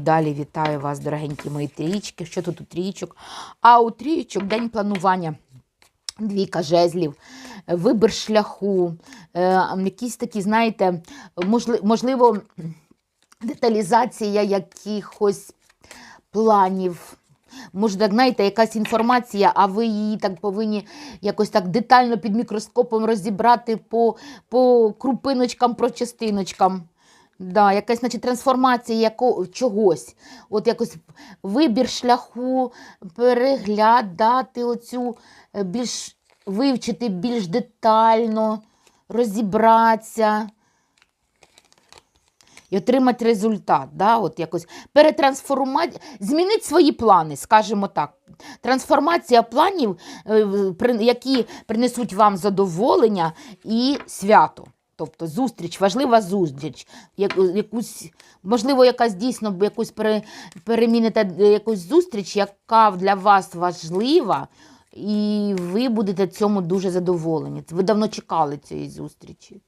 Далі вітаю вас, дорогенькі мої трічки. Що тут у трічок? А у трічок день планування. Двійка жезлів, вибір шляху, е, якісь такі, знаєте, можли- можливо, деталізація якихось планів. Може, знаєте, якась інформація, а ви її так повинні якось так детально під мікроскопом розібрати по, по крупиночкам, по частиночкам. Да, якась значить, трансформація яко, чогось. От якось вибір шляху, переглядати оцю е, більш вивчити більш детально, розібратися і отримати результат. Да? От якось перетрансформувати, змінити свої плани, скажімо так. Трансформація планів, е, які принесуть вам задоволення і свято. Тобто зустріч, важлива зустріч, якусь, можливо, якась дійсно якусь пере, переміните е, якусь зустріч, яка для вас важлива, і ви будете цьому дуже задоволені. Ви давно чекали цієї зустрічі.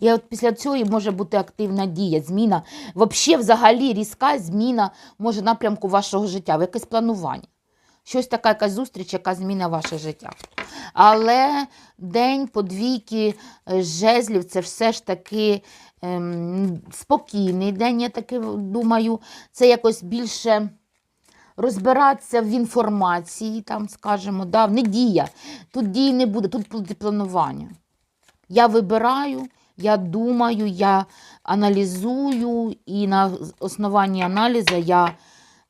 І от після цього може бути активна дія, зміна. Взагалі, взагалі, різка зміна може напрямку вашого життя, в якесь планування. Щось така якась зустріч, яка зміна ваше життя. Але день подвійки е, жезлів це все ж таки ем, спокійний день, я таки думаю. Це якось більше розбиратися в інформації, там, скажімо, да, не дія. Тут дії не буде, тут планування. Я вибираю, я думаю, я аналізую, і на основанні аналізу я,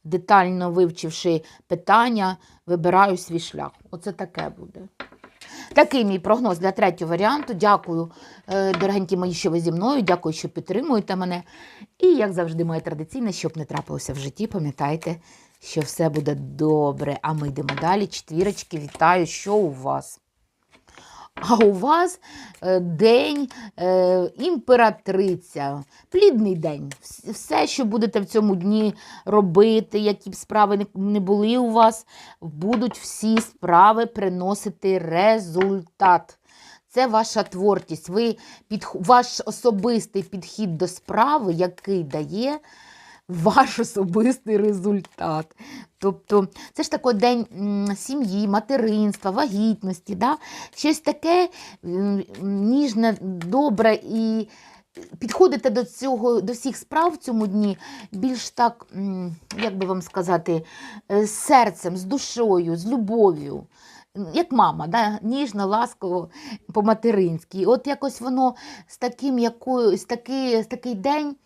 детально вивчивши питання, вибираю свій шлях. Оце таке буде. Такий мій прогноз для третього варіанту. Дякую, е, дорогенькі мої, що ви зі мною. Дякую, що підтримуєте мене. І, як завжди, моє традиційне, щоб не трапилося в житті, пам'ятайте, що все буде добре. А ми йдемо далі. Четвірочки, вітаю, що у вас? А у вас е, день е, імператриця, плідний день. Все, що будете в цьому дні робити, які б справи не- були у вас, будуть всі справи приносити результат. Це ваша творчість. Ви під, ваш особистий підхід до справи, який дає ваш особистий результат. Тобто, це ж такий день сім'ї, материнства, вагітності, да? щось таке ніжне, добре і підходите до цього, до всіх справ в цьому дні більш так, як би вам сказати, е, з серцем, з душою, з любов'ю. Як мама, да? ніжно, ласково, по-материнськи. От якось воно з таким, якою, з такий, з такий день